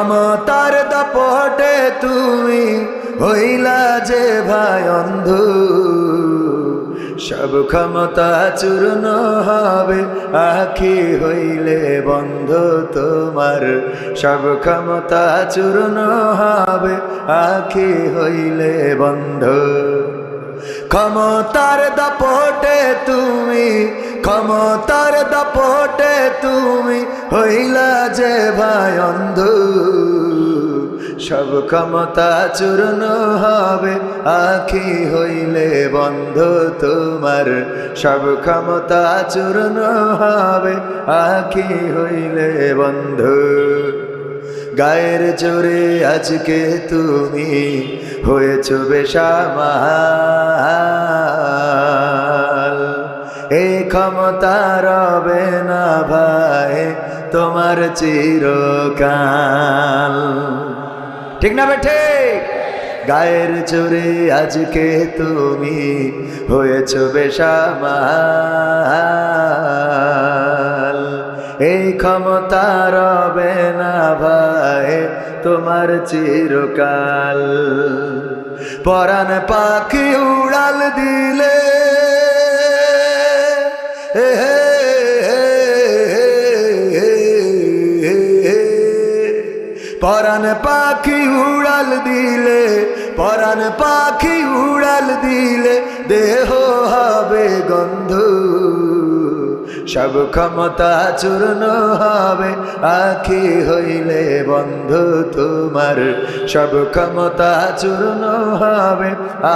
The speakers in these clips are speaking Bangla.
মমতার দাপটে তুমি হইলা যে ভাই অন্ধ। সব ক্ষমতা চূর্ণ হবে, আখি হইলে বন্ধ তোমার। সব ক্ষমতা চূর্ণ হবে, আখি হইলে বন্ধ। ক্ষমতার দাপটে তুমি, ক্ষমতার দাপটে তুমি হইলা যে ভাই অন্ধ, সব ক্ষমতা চূর্ণ হবে, আখি হইলে বন্ধ তোমার। সব ক্ষমতা চূর্ণ হবে, আখি হইলে বন্ধ। গায়ের জোরে আজকে তুমি হয়েছ বেশামাল এই ক্ষমতা রবে না ভাই, তোমার চিরকাল। ঠিক না বেঠে গায়ের জোরে আজকে তুমি হয়েছ বেশামাল এই ক্ষমতা রবে না ভাই, তোমার চিরকাল। পরাণ পাখি উড়াল দিলে পরাণ পাখি উড়াল দিলে, পরাণ পাখি উড়াল দিলে দেহ হবে গন্ধ। সব ক্ষমতা চূর্ণ হবে, আখি হইলে বন্ধ তোমার। সব ক্ষমতা চূর্ণ হবে,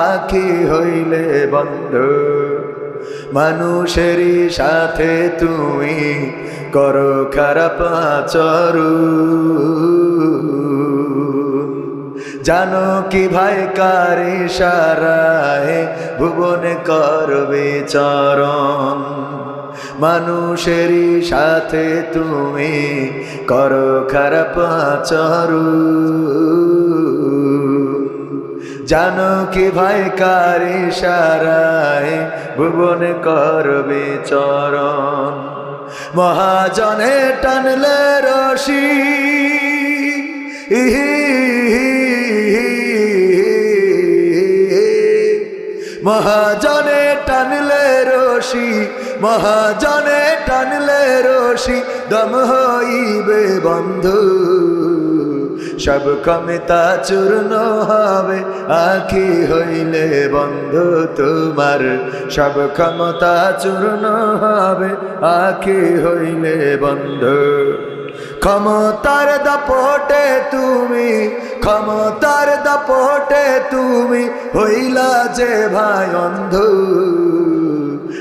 আখি হইলে বন্ধ। মানুষেরই সাথে তুমি করো খারাপ আচরু জানো কি ভাই কারে সারায় ভুবনে করবে চরণ। মানুষেরই সাথে তুমি করো খারাপ আচরু জানো কি ভাই কারে সারায় ভুবনে করবে চরণ। মহাজনে টানলে রশি। মহাজনে টানলে রশি, মহাজনে টানলে রশি, দম হইবে বন্ধু। সব ক্ষমতা চূর্ণ হবে। আখি হইলে বন্ধু তোমার। সব ক্ষমতা চূর্ণ হবে। আখি হইলে বন্ধু। ক্ষমতার দাপটে তুমি, ক্ষমতার দাপটে তুমি, হইলা যে ভাই অন্ধ।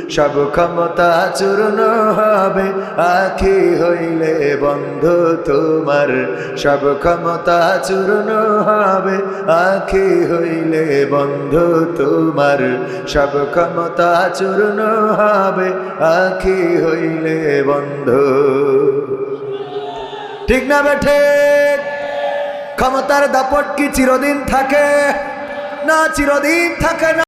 সব ক্ষমতা চূর্ণ হবে। আখি হইলে বন্ধ তোমার। সব ক্ষমতা চূর্ণ হবে। আখি হইলে বন্ধ তোমার। সব ক্ষমতা চূর্ণ হবে। আখি হইলে বন্ধ। ঠিক না বেঠে ক্ষমতার দাপট কি চিরদিন থাকে? না, চিরদিন থাকে না।